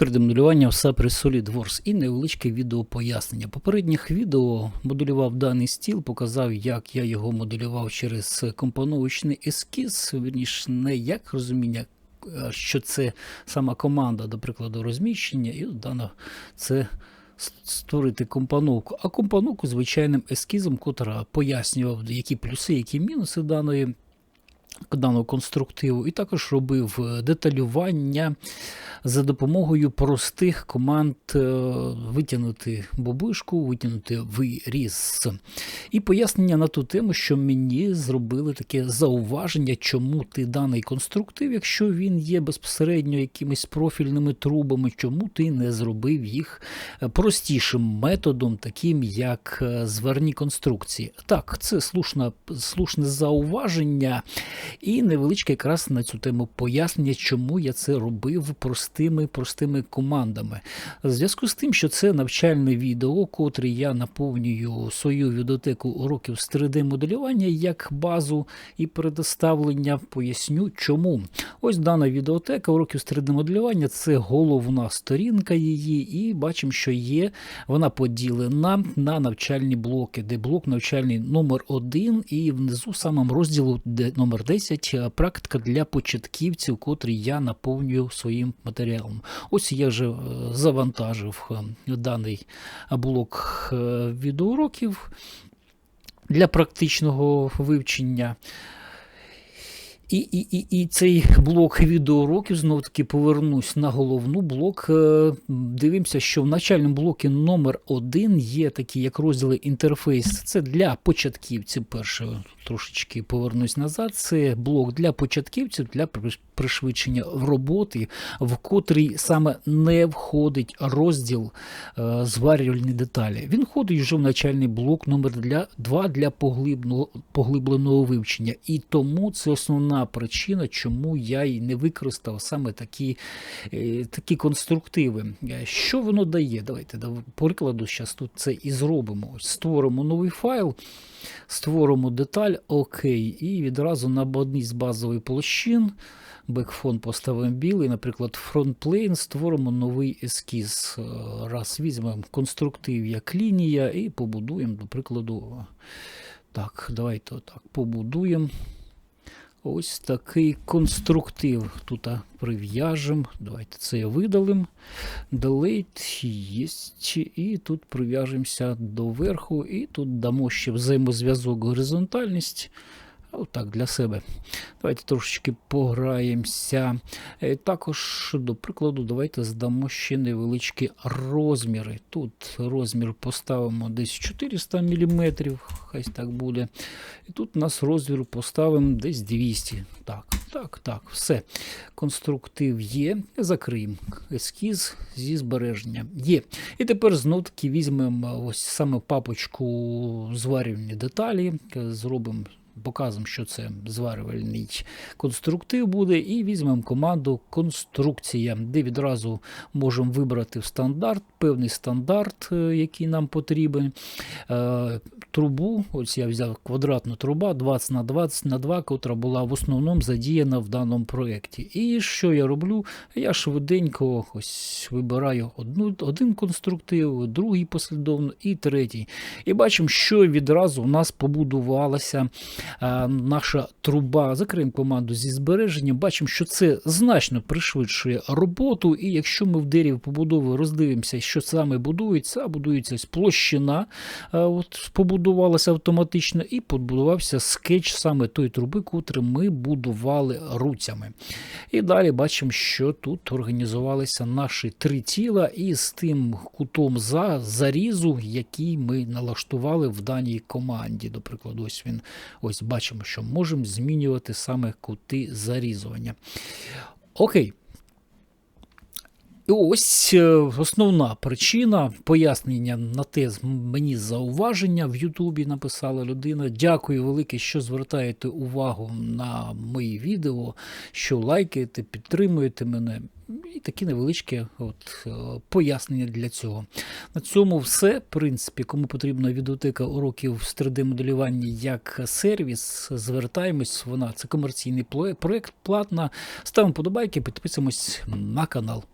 3D-моделювання в SAP SolidWorks і невеличке відео пояснення. Попередніх відео моделював даний стіл, показав, як я його моделював через компоновочний ескіз, вірніше, не як розуміння, що це сама команда, до прикладу, розміщення, і дано це створити компоновку. А компоновку звичайним ескізом, котра пояснював, які плюси, які мінуси даної. Даного конструктиву, і також робив е, деталювання за допомогою простих команд е, витягнути бобишку, витягнути виріз. І пояснення на ту тему, що мені зробили таке зауваження, чому ти даний конструктив, якщо він є безпосередньо якимись профільними трубами, чому ти не зробив їх е, простішим методом, таким як зверні конструкції. Так, це слушна, слушне зауваження. І невеличке якраз на цю тему пояснення, чому я це робив простими простими командами. В зв'язку з тим, що це навчальне відео, котре я наповнюю свою відеотеку уроків з 3D-моделювання як базу і предоставлення, поясню чому. Ось дана відеотека уроків з 3D-моделювання це головна сторінка її, і бачимо, що є вона поділена на навчальні блоки, де блок навчальний номер 1 і внизу самим розділу де номер 10 е, практика для початківців, котрі я наповнюю своїм матеріалом. Ось я вже е, завантажив е, даний блок відеоуроків для практичного вивчення. І, і, і, і цей блок відеоуроків знову таки повернусь на головну блок. Е, Дивимося, що в начальному блокі номер 1 є такі як розділи інтерфейс. Це для початківців. Перше трошечки повернусь назад. Це блок для початківців для пришвидшення роботи, в котрий саме не входить розділ е, зварювальні деталі. Він входить вже в начальний блок номер для 2 для поглибного, поглибленого вивчення. І тому це основна причина, чому я і не використав саме такі, е, такі конструктиви. Е, Що воно дає? Давайте да, по прикладу зараз тут це і зробимо. Створимо новий файл, створимо деталь, окей, і відразу на одній з базових площин. Бекфон поставимо білий, наприклад, фронтплейн, створимо новий ескіз. Е, Раз візьмемо конструктив як лінія і побудуємо, до прикладу, так, давайте отак побудуємо. Ось такий конструктив. Тут прив'яжемо. Давайте це видалимо. Delete є. І тут прив'яжемося до верху. І тут дамо ще взаємозв'язок горизонтальність. Отак для себе. Давайте трошечки пограємося. Е, Також, до прикладу, давайте здамо ще невеличкі розміри. Тут розмір поставимо десь 400 мм, хай так буде. І тут у нас розмір поставимо десь 200. Так, так, так, все. Конструктив є. Закриємо ескіз зі збереження. Є. І тепер знов таки візьмемо ось саме папочку зварювальні деталі, е, зробимо показуємо, що це зварювальний конструктив буде, і візьмемо команду конструкція, де відразу можемо вибрати в стандарт, певний стандарт, е, який нам потрібен. Трубу, ось я взяв квадратну труба 20 на 20 на 2, котра була в основному задіяна в даному проєкті. І що я роблю? Я швиденько ось вибираю одну, один конструктив, другий послідовно і третій. І бачимо, що відразу у нас побудувалася а, наша труба. Закриємо команду зі збереженням. Бачимо, що це значно пришвидшує роботу. І якщо ми в дереві побудови роздивимося, що саме будується, будується ось площина, от побудувалася автоматично, і побудувався скетч саме тої труби, котру ми будували руцями. І далі бачимо, що тут організувалися наші три тіла із тим кутом за зарізу, який ми налаштували в даній команді. До прикладу, ось він ось бачимо, що можемо змінювати саме кути зарізування. Окей. І ось е, основна причина пояснення на те мені зауваження в Ютубі написала людина. Дякую велике, що звертаєте увагу на мої відео, що лайкаєте, підтримуєте мене. І такі невеличкі от, е, пояснення для цього. На цьому все. В принципі, кому потрібна відеотека уроків з 3D-моделювання як сервіс, звертаємось. Вона це комерційний проект, платна. Ставимо подобайки, підписуємось на канал.